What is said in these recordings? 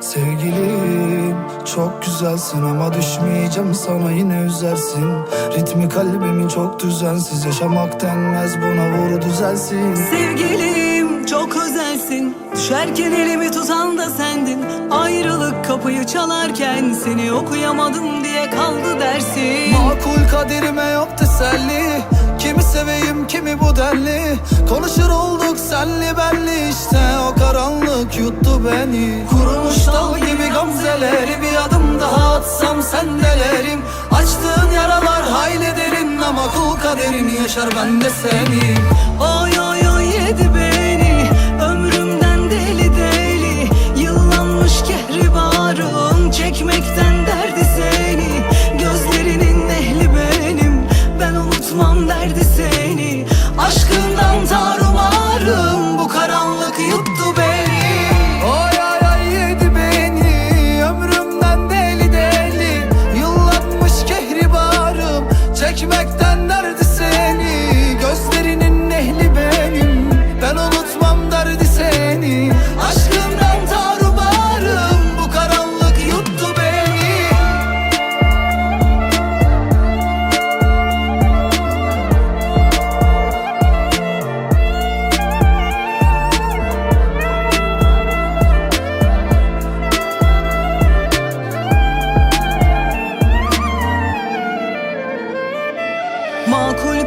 Sevgilim çok güzelsin ama düşmeyeceğim sana yine üzersin. Ritmi kalbimin çok düzensiz yaşamak denmez buna vur düzelsin. Sevgilim çok özelsin. Düşerken elimi tutan da sendin. Ayrılık kapıyı çalarken Seni okuyamadım diye kaldı dersin. Makul kaderime yok teselli. Kimi seveyim kimi bu denli. Konuşur olduk senli benli işte O karanlık yuttu beni. Kurumuş dal gibi gamzeleri Bir adım daha atsam sendelerim Açtığın yaralar hayli derin Ama kul kaderini yaşar ben de seni. Oy oy oy yedi beni Ömrümden deli deli. Yıllanmış kehribarım Çekmekten derdi seni. Gözlerinin ehli benim Ben unutmam derdi seni. Aşkından tarumarım Bu karanlık yuttu beni. Oy ay ay yedi beni. Ömrümden deli deli Yıllanmış kehribarım. Çekmekten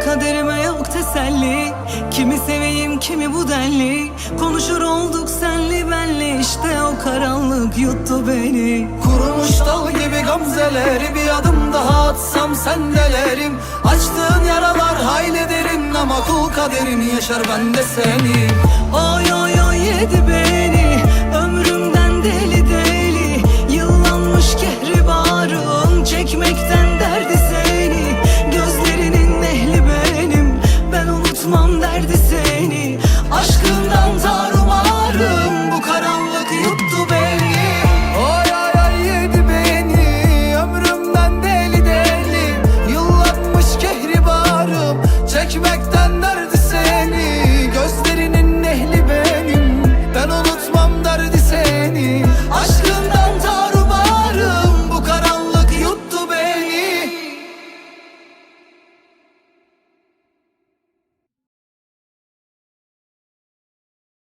kaderime yok teselli. Kimi seveyim kimi bu denli. Konuşur olduk senli benli. İşte o karanlık yuttu beni. Kurumuş dal gibi gamzeleri Bir adım daha atsam sendelerim Açtığın yaralar hayli derin Ama kul kaderini yaşar ben de seni Oy oy oy yedi beni çekmekten neredesin?